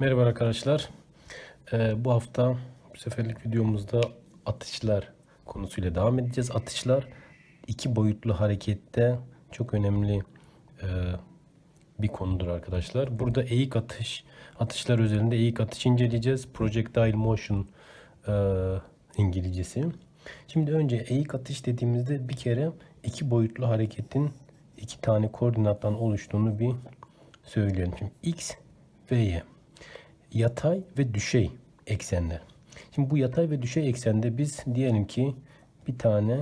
Merhaba arkadaşlar. Ee, bu hafta bu seferlik videomuzda atışlar konusuyla devam edeceğiz. Atışlar iki boyutlu harekette çok önemli e, bir konudur arkadaşlar. Burada eğik atış, atışlar özelinde eğik atış inceleyeceğiz. Projectile motion e, İngilizcesi. Şimdi önce eğik atış dediğimizde bir kere iki boyutlu hareketin iki tane koordinattan oluştuğunu bir söyleyelim. Şimdi x ve y yatay ve düşey eksenler. Şimdi bu yatay ve düşey eksende biz diyelim ki bir tane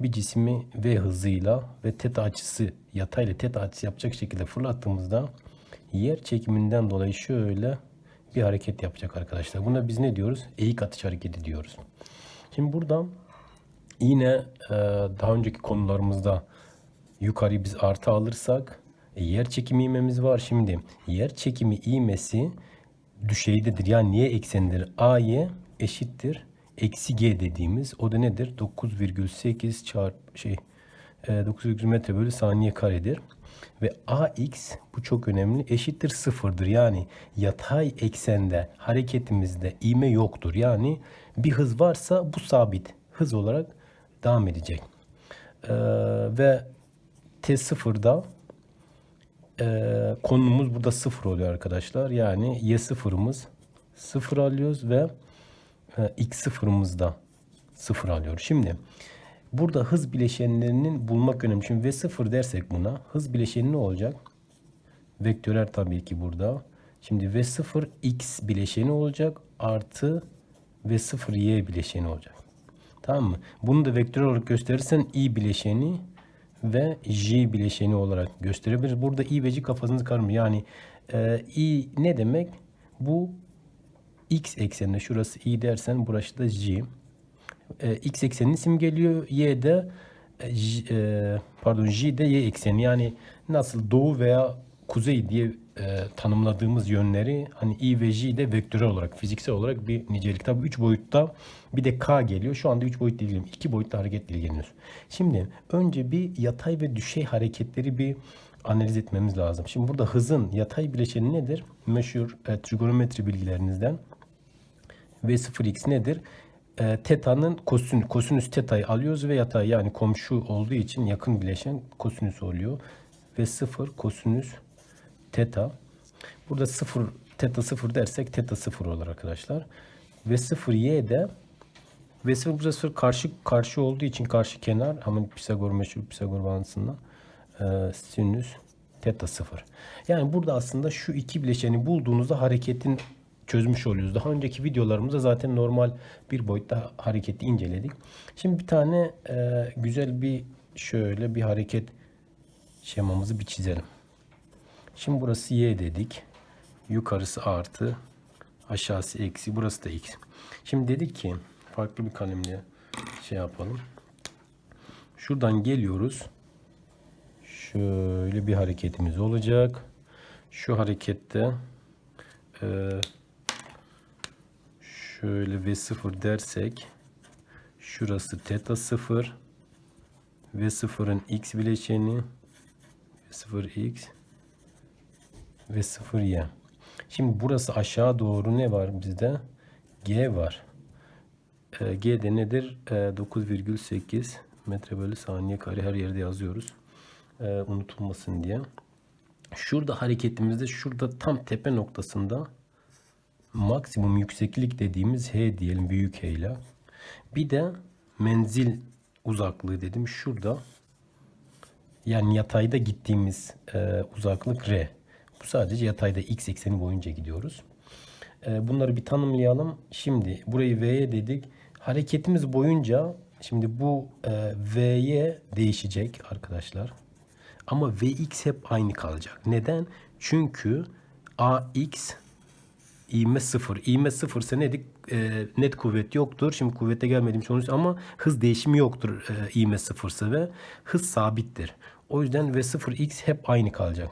bir cismi v hızıyla ve teta açısı yatay ile teta açısı yapacak şekilde fırlattığımızda yer çekiminden dolayı şöyle bir hareket yapacak arkadaşlar. Buna biz ne diyoruz? Eğik atış hareketi diyoruz. Şimdi burada yine e, daha önceki konularımızda yukarıyı biz artı alırsak e, yer çekimi ivmemiz var. Şimdi yer çekimi ivmesi düşeydedir. Yani niye eksendir? AY eşittir. Eksi G dediğimiz o da nedir? 9,8 çarp şey e, 9,8 metre bölü saniye karedir. Ve AX bu çok önemli eşittir sıfırdır. Yani yatay eksende hareketimizde ivme yoktur. Yani bir hız varsa bu sabit hız olarak devam edecek. Ee, ve T0'da e, konumuz burada sıfır oluyor arkadaşlar. Yani y sıfırımız sıfır alıyoruz ve e, x sıfırımız da sıfır alıyoruz. Şimdi burada hız bileşenlerinin bulmak önemli. Şimdi v sıfır dersek buna hız bileşeni ne olacak? Vektörel tabii ki burada. Şimdi v sıfır x bileşeni olacak artı v sıfır y bileşeni olacak. Tamam mı? Bunu da vektörel olarak gösterirsen i bileşeni ve j bileşeni olarak gösterebiliriz. Burada i ve j kafanızı karmıyor. Yani e, i ne demek? Bu x ekseninde şurası i dersen burası da j. E, x eksenini simgeliyor. Y de e, j, e, pardon j de y ekseni. Yani nasıl doğu veya kuzey diye e, tanımladığımız yönleri hani i ve j de vektörel olarak fiziksel olarak bir nicelik. Tabi 3 boyutta bir de k geliyor. Şu anda 3 boyutla ilgileniyoruz. 2 boyutla hareketle ilgileniyoruz. Şimdi önce bir yatay ve düşey hareketleri bir analiz etmemiz lazım. Şimdi burada hızın yatay bileşeni nedir? Meşhur e, trigonometri bilgilerinizden. V0x nedir? E, teta'nın kosinüs, kosinüs teta'yı alıyoruz ve yatay yani komşu olduğu için yakın bileşen kosinüs oluyor. Ve 0 kosinüs teta. Burada 0 teta 0 dersek teta 0 olur arkadaşlar. Ve 0 y de ve 0 burada 0 karşı karşı olduğu için karşı kenar ama Pisagor meşhur Pisagor bağıntısında e, sinüs teta 0. Yani burada aslında şu iki bileşeni bulduğunuzda hareketin çözmüş oluyoruz. Daha önceki videolarımızda zaten normal bir boyutta hareketi inceledik. Şimdi bir tane e, güzel bir şöyle bir hareket şemamızı bir çizelim. Şimdi burası y dedik. Yukarısı artı. Aşağısı eksi. Burası da x. Şimdi dedik ki farklı bir kalemle şey yapalım. Şuradan geliyoruz. Şöyle bir hareketimiz olacak. Şu harekette e, şöyle v0 dersek şurası teta 0 v0'ın x bileşeni v0x ve 0y. Şimdi burası aşağı doğru ne var bizde? G var. E, G de nedir? E, 9,8 metre bölü saniye kare her yerde yazıyoruz. E, unutulmasın diye. Şurada hareketimizde şurada tam tepe noktasında maksimum yükseklik dediğimiz H diyelim büyük H ile. Bir de menzil uzaklığı dedim şurada. Yani yatayda gittiğimiz e, uzaklık R. Sadece yatayda x ekseni boyunca gidiyoruz. E, bunları bir tanımlayalım. Şimdi burayı V'ye dedik. Hareketimiz boyunca şimdi bu e, V'ye değişecek arkadaşlar. Ama Vx hep aynı kalacak. Neden? Çünkü Ax ivme sıfır. İvme sıfır ise nedik? E, net kuvvet yoktur. Şimdi kuvvete gelmediğim sonuç ama hız değişimi yoktur e, ivme sıfırsa ve hız sabittir. O yüzden V0x hep aynı kalacak.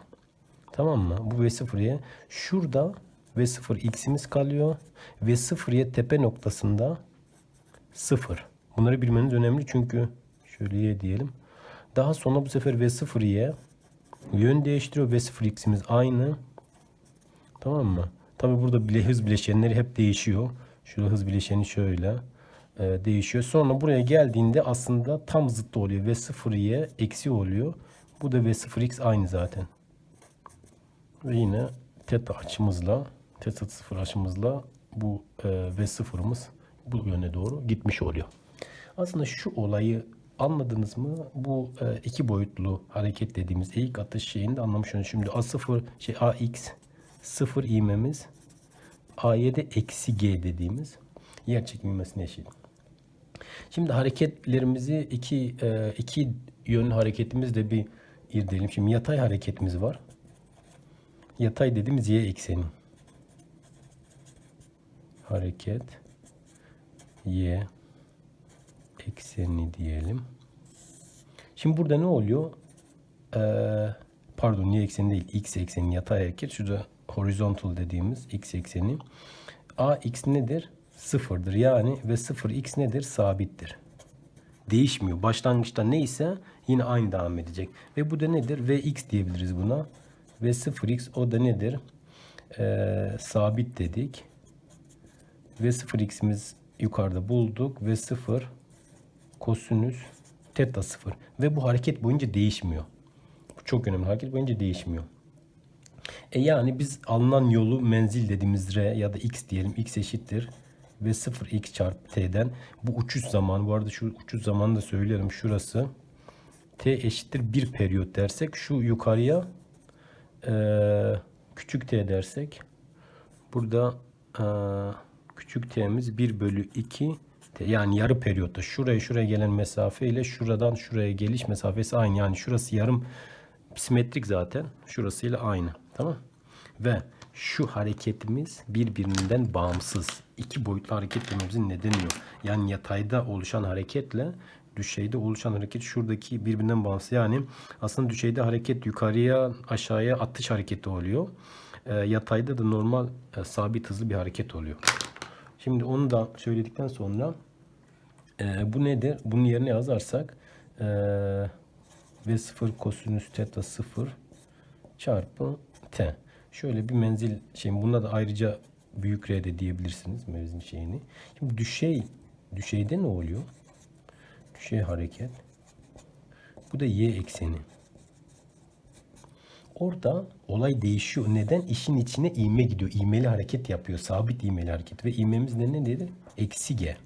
Tamam mı? Bu V0'ya şurada V0 x'imiz kalıyor. V0'ya tepe noktasında 0. Bunları bilmeniz önemli çünkü şöyle y diyelim. Daha sonra bu sefer V0'ya yön değiştiriyor. V0 x'imiz aynı. Tamam mı? Tabi burada bile hız bileşenleri hep değişiyor. Şurada hız bileşeni şöyle e, değişiyor. Sonra buraya geldiğinde aslında tam zıttı oluyor. V0y eksi oluyor. Bu da V0x aynı zaten. Ve yine teta açımızla teta sıfır açımızla bu e, V0'ımız bu yöne doğru gitmiş oluyor. Aslında şu olayı anladınız mı? Bu e, iki boyutlu hareket dediğimiz eğik atış şeyini de anlamış olduk. Şimdi A0 şey AX 0 ivmemiz A7 eksi G dediğimiz yer ivmesine eşit. Şimdi hareketlerimizi iki e, iki yönlü hareketimizle bir irdeleyelim. Şimdi yatay hareketimiz var. Yatay dediğimiz y ekseni. Hareket y ekseni diyelim. Şimdi burada ne oluyor? Ee, pardon y ekseni değil x ekseni yatay hareket. Şurada horizontal dediğimiz x ekseni. a x nedir? Sıfırdır. Yani ve sıfır x nedir? Sabittir. Değişmiyor. Başlangıçta neyse yine aynı devam edecek. Ve bu da nedir? v x diyebiliriz buna. Ve 0x o da nedir? Ee, sabit dedik. Ve 0x'imiz yukarıda bulduk. Ve 0 kosinüs teta 0. Ve bu hareket boyunca değişmiyor. Bu çok önemli. Hareket boyunca değişmiyor. E yani biz alınan yolu menzil dediğimiz r ya da x diyelim. x eşittir. Ve 0x çarpı t'den bu uçuş zamanı. Bu arada şu uçuş zamanını da söyleyelim. Şurası t eşittir 1 periyot dersek şu yukarıya ee, küçük t dersek burada e, küçük t'miz 1 bölü 2 t, yani yarı periyotta şuraya şuraya gelen mesafe ile şuradan şuraya geliş mesafesi aynı. Yani şurası yarım simetrik zaten. Şurasıyla aynı. Tamam. Ve şu hareketimiz birbirinden bağımsız. İki boyutlu hareket dememizin nedeni yok. Yani yatayda oluşan hareketle düşeyde oluşan hareket şuradaki birbirinden bağımsız. Yani aslında düşeyde hareket yukarıya aşağıya atış hareketi oluyor. E, yatayda da normal e, sabit hızlı bir hareket oluyor. Şimdi onu da söyledikten sonra e, bu nedir? Bunun yerine yazarsak e, V0 kosinüs teta 0 çarpı t. Şöyle bir menzil şey buna da ayrıca büyük R de diyebilirsiniz menzil şeyini. Şimdi düşey düşeyde ne oluyor? Düşey hareket. Bu da y ekseni. Orada olay değişiyor. Neden? İşin içine ivme gidiyor. İvmeli hareket yapıyor. Sabit ivmeli hareket. Ve ivmemiz ne nedir? Eksi g.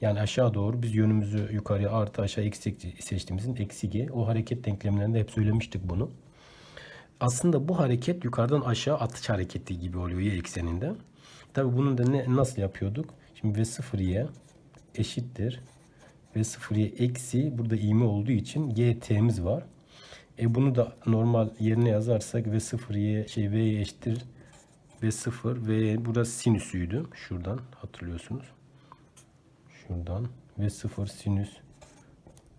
Yani aşağı doğru biz yönümüzü yukarıya artı aşağı eksi seçtiğimizin eksi g. O hareket denklemlerinde hep söylemiştik bunu. Aslında bu hareket yukarıdan aşağı atış hareketi gibi oluyor y ekseninde. Tabi bunun da ne, nasıl yapıyorduk? Şimdi v0 y eşittir. V0 y eksi burada ivme olduğu için gt'miz var. E bunu da normal yerine yazarsak v0 y şey v eşittir v0 v burası sinüsüydü. Şuradan hatırlıyorsunuz. Şuradan v0 sinüs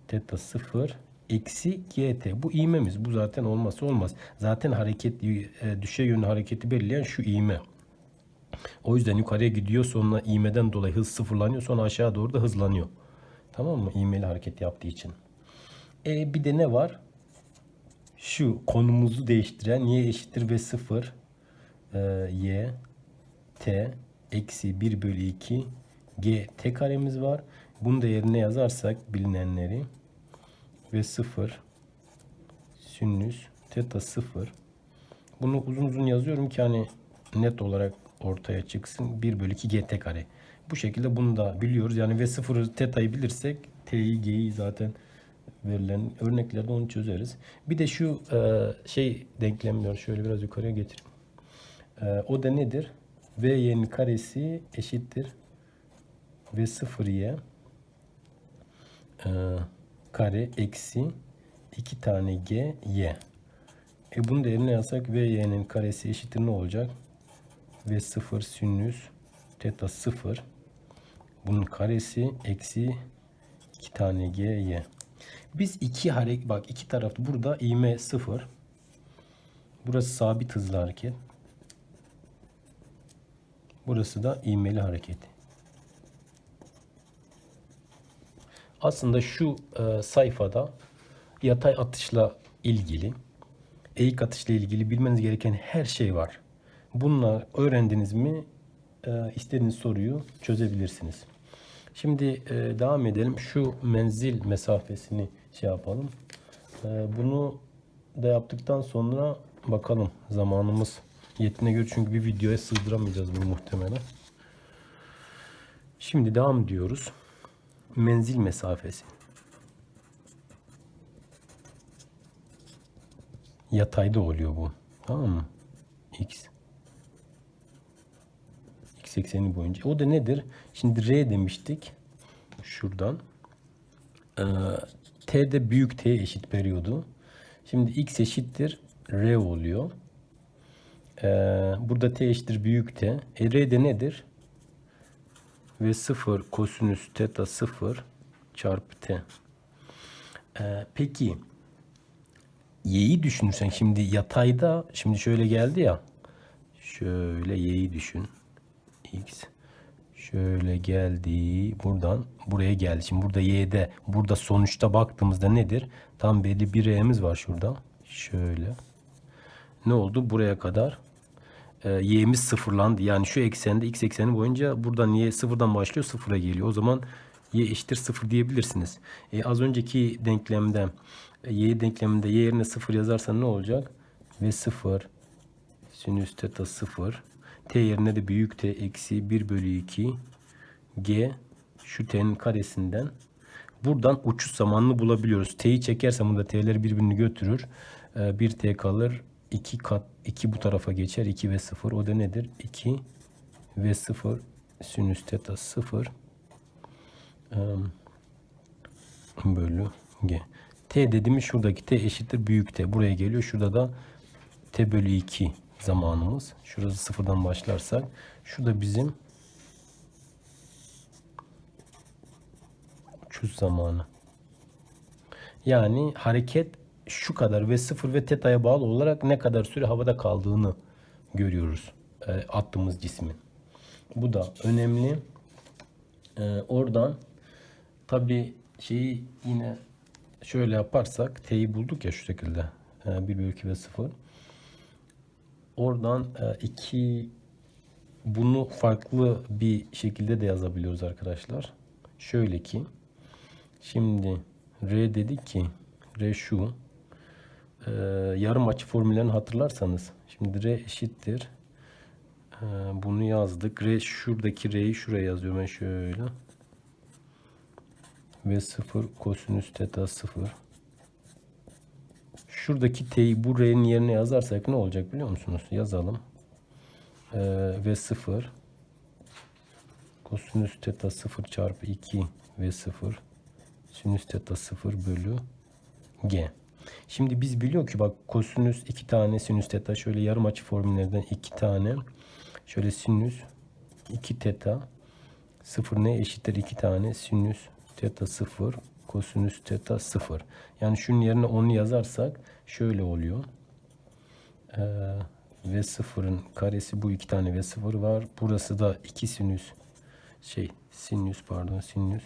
teta 0 eksi gt. Bu ivmemiz. Bu zaten olmazsa olmaz. Zaten hareket e, düşey yönlü hareketi belirleyen şu ivme. O yüzden yukarıya gidiyor sonra ivmeden dolayı hız sıfırlanıyor sonra aşağı doğru da hızlanıyor. Tamam mı? İvmeli hareket yaptığı için. E bir de ne var? Şu konumuzu değiştiren y eşittir ve 0 e, y t eksi 1 bölü 2 g t karemiz var. Bunu da yerine yazarsak bilinenleri ve 0 sinüs teta 0 bunu uzun uzun yazıyorum ki hani net olarak ortaya çıksın 1 bölü 2 gt kare. Bu şekilde bunu da biliyoruz. Yani v 0 teta'yı bilirsek t'yi g'yi zaten verilen örneklerde onu çözeriz. Bir de şu e, şey denklemler şöyle biraz yukarıya getireyim. E, o da nedir? v y'nin karesi eşittir v 0 y e, kare eksi 2 tane g y. E bunu da yerine yazsak v y'nin karesi eşittir ne olacak? v 0 sinüs teta 0 bunun karesi eksi 2 tane g y. Biz iki hareket bak iki tarafta burada ivme 0. Burası sabit hızlı hareket. Burası da ivmeli hareket. Aslında şu e, sayfada yatay atışla ilgili, eğik atışla ilgili bilmeniz gereken her şey var. Bununla öğrendiniz mi e, istediğiniz soruyu çözebilirsiniz. Şimdi e, devam edelim. Şu menzil mesafesini şey yapalım. E, bunu da yaptıktan sonra bakalım zamanımız yetine göre çünkü bir videoya sığdıramayacağız bunu muhtemelen. Şimdi devam ediyoruz. Menzil mesafesi. Yatayda oluyor bu. Tamam mı? X. X ekseni boyunca. O da nedir? Şimdi R demiştik. Şuradan. Ee, T de büyük T eşit periyodu. Şimdi X eşittir R oluyor. Ee, burada T eşittir büyük T. E, R de nedir? Ve 0 kosinüs teta 0 çarpı T. Ee, peki y'yi düşünürsen şimdi yatayda şimdi şöyle geldi ya. Şöyle y'yi düşün. X şöyle geldi. Buradan buraya geldi. Şimdi burada y'de burada sonuçta baktığımızda nedir? Tam belli bir y'miz var şurada. Şöyle. Ne oldu? Buraya kadar e, y'miz sıfırlandı. Yani şu eksende x ekseni boyunca buradan y sıfırdan başlıyor sıfıra geliyor. O zaman y eşittir sıfır diyebilirsiniz. E, az önceki denklemde e, y denkleminde y yerine sıfır yazarsan ne olacak? Ve sıfır sinüs teta sıfır t yerine de büyük t eksi 1 bölü 2 g şu t'nin karesinden buradan uçuş zamanını bulabiliyoruz. T'yi çekersem burada t'ler birbirini götürür. E, 1 t kalır. 2 kat 2 bu tarafa geçer. 2 ve 0 o da nedir? 2 ve 0 sinüs teta 0 bölü g. T dediğimiz şuradaki T eşittir büyük T. Buraya geliyor. Şurada da T bölü 2 zamanımız. Şurası sıfırdan başlarsak. Şu da bizim uçuş zamanı. Yani hareket şu kadar ve sıfır ve teta'ya bağlı olarak ne kadar süre havada kaldığını görüyoruz. E, attığımız cismin. Bu da önemli. E, oradan tabi şeyi yine şöyle yaparsak t'yi bulduk ya şu şekilde. E, 1 bölü 2 ve 0. Oradan 2 e, bunu farklı bir şekilde de yazabiliyoruz arkadaşlar. Şöyle ki şimdi R dedik ki R şu e, yarım açı formüllerini hatırlarsanız şimdi R eşittir e, bunu yazdık. R şuradaki R'yi şuraya yazıyorum ben şöyle ve 0 kosinüs teta 0 şuradaki t'yi bu r'nin yerine yazarsak ne olacak biliyor musunuz? Yazalım. Ee, ve 0 kosinüs teta 0 çarpı 2 ve 0 sinüs teta 0 bölü g. Şimdi biz biliyor ki bak kosinüs 2 tane sinüs teta şöyle yarım açı formüllerden 2 tane şöyle sinüs 2 teta 0 ne eşittir 2 tane sinüs teta 0 kosinüs teta 0. Yani şunun yerine onu yazarsak şöyle oluyor. Ee, ve sıfırın karesi bu iki tane ve sıfır var. Burası da 2 sinüs şey sinüs pardon sinüs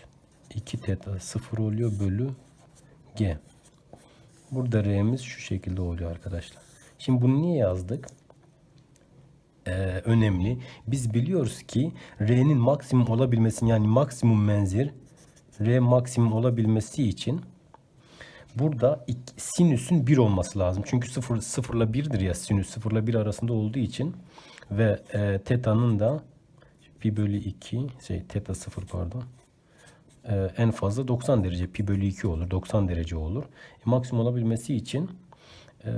2 teta 0 oluyor bölü g. Burada r'miz şu şekilde oluyor arkadaşlar. Şimdi bunu niye yazdık? Ee, önemli. Biz biliyoruz ki r'nin maksimum olabilmesini yani maksimum menzil R maksimum olabilmesi için burada sinüsün 1 olması lazım. Çünkü 0 0 ile 1'dir ya sinüs 0 ile 1 arasında olduğu için ve e, teta'nın da pi bölü 2 şey teta 0 pardon e, en fazla 90 derece pi bölü 2 olur 90 derece olur. E, maksimum olabilmesi için e,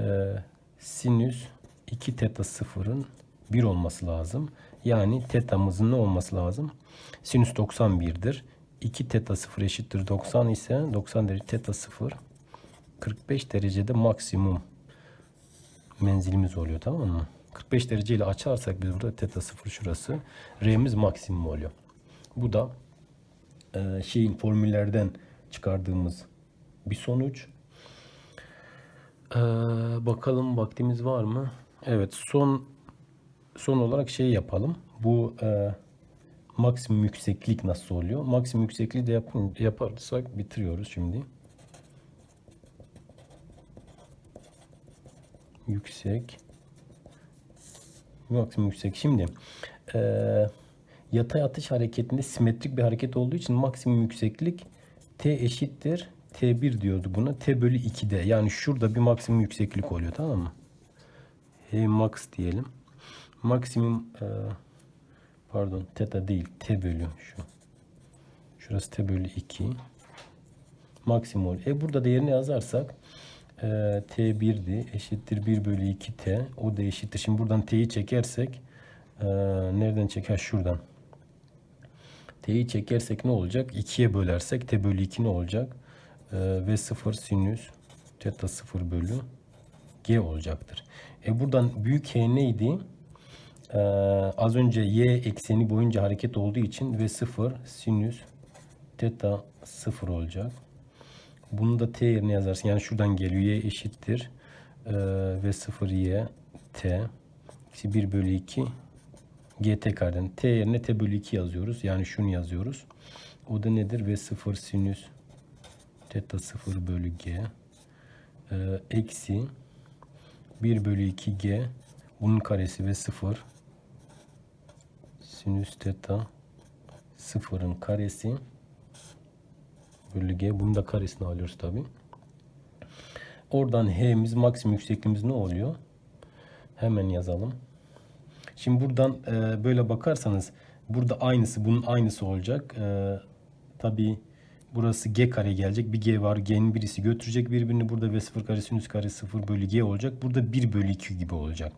sinüs 2 teta 0'ın 1 olması lazım. Yani tetamızın ne olması lazım? Sinüs 91'dir. 2 teta 0 eşittir 90 ise 90 derece teta 0 45 derecede maksimum menzilimiz oluyor tamam mı? 45 derece ile açarsak biz burada teta 0 şurası R'miz maksimum oluyor. Bu da e, şeyin formüllerden çıkardığımız bir sonuç. E, bakalım vaktimiz var mı? Evet son son olarak şey yapalım. Bu e, maksimum yükseklik nasıl oluyor? Maksimum yüksekliği de yapın, yaparsak bitiriyoruz şimdi. Yüksek Maksimum yüksek. Şimdi eee, yatay atış hareketinde simetrik bir hareket olduğu için maksimum yükseklik T eşittir. T1 diyordu buna. T bölü 2'de. Yani şurada bir maksimum yükseklik oluyor tamam mı? H max diyelim. Maksimum eee, pardon teta değil. T bölü şu. Şurası T bölü 2. Maksimum. E burada değerini yazarsak e, T1'di. Eşittir 1 bölü 2T. O da eşittir. Şimdi buradan T'yi çekersek e, nereden çeker? Şuradan. T'yi çekersek ne olacak? 2'ye bölersek T bölü 2 ne olacak? E, ve 0 sinüs teta 0 bölü G olacaktır. E buradan büyük H neydi? Ee, az önce y ekseni boyunca hareket olduğu için ve 0 sinüs teta 0 olacak. Bunu da t yerine yazarsın. Yani şuradan geliyor. y eşittir. Ee, ve 0 y t. İşte 1 bölü 2 gt kareden. t yerine t bölü 2 yazıyoruz. Yani şunu yazıyoruz. O da nedir? Ve 0 sinüs teta 0 bölü g. Ee, eksi 1 bölü 2 g. Bunun karesi ve 0 sinüs teta 0'ın karesi bölü g. Bunun da karesini alıyoruz tabi. Oradan h'miz maksimum yüksekliğimiz ne oluyor? Hemen yazalım. Şimdi buradan e, böyle bakarsanız burada aynısı bunun aynısı olacak. E, tabi burası g kare gelecek. Bir g var. G'nin birisi götürecek birbirini. Burada v 0 kare sinüs kare 0 bölü g olacak. Burada 1 bölü 2 gibi olacak.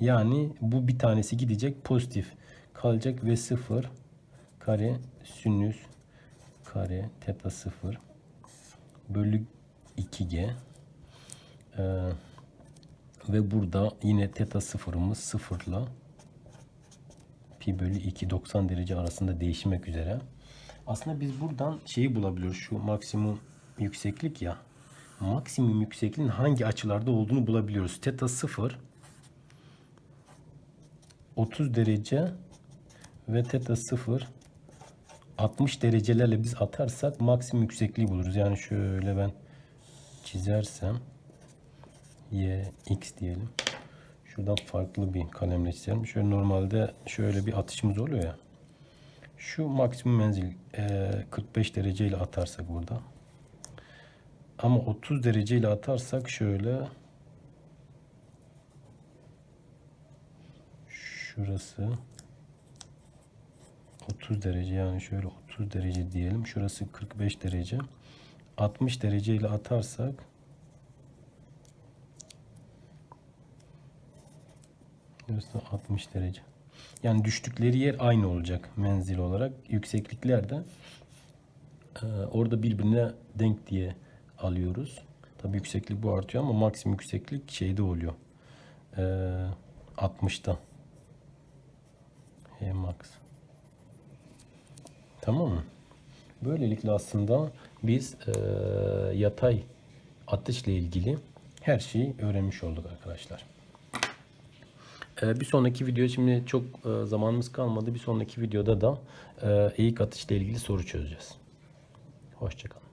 Yani bu bir tanesi gidecek pozitif kalacak ve 0 kare sinüs kare teta 0 bölü 2g Ee, ve burada yine teta sıfırımız sıfırla pi bölü 2 90 derece arasında değişmek üzere. Aslında biz buradan şeyi bulabiliyoruz. Şu maksimum yükseklik ya. Maksimum yüksekliğin hangi açılarda olduğunu bulabiliyoruz. Teta 0 30 derece ve teta 0 60 derecelerle biz atarsak maksimum yüksekliği buluruz. Yani şöyle ben çizersem y x diyelim. Şuradan farklı bir kalemle çizelim. Şöyle normalde şöyle bir atışımız oluyor ya. Şu maksimum menzil e, 45 derece ile atarsak burada. Ama 30 derece ile atarsak şöyle şurası 30 derece yani şöyle 30 derece diyelim. Şurası 45 derece. 60 derece ile atarsak Şurası 60 derece. Yani düştükleri yer aynı olacak menzil olarak. Yükseklikler de e, orada birbirine denk diye alıyoruz. Tabi yükseklik bu artıyor ama maksimum yükseklik şeyde oluyor. E, 60'ta. H max. Tamam mı? Böylelikle aslında biz e, yatay atışla ilgili her şeyi öğrenmiş olduk arkadaşlar. E, bir sonraki video şimdi çok e, zamanımız kalmadı. Bir sonraki videoda da e, eğik atışla ilgili soru çözeceğiz. Hoşçakalın.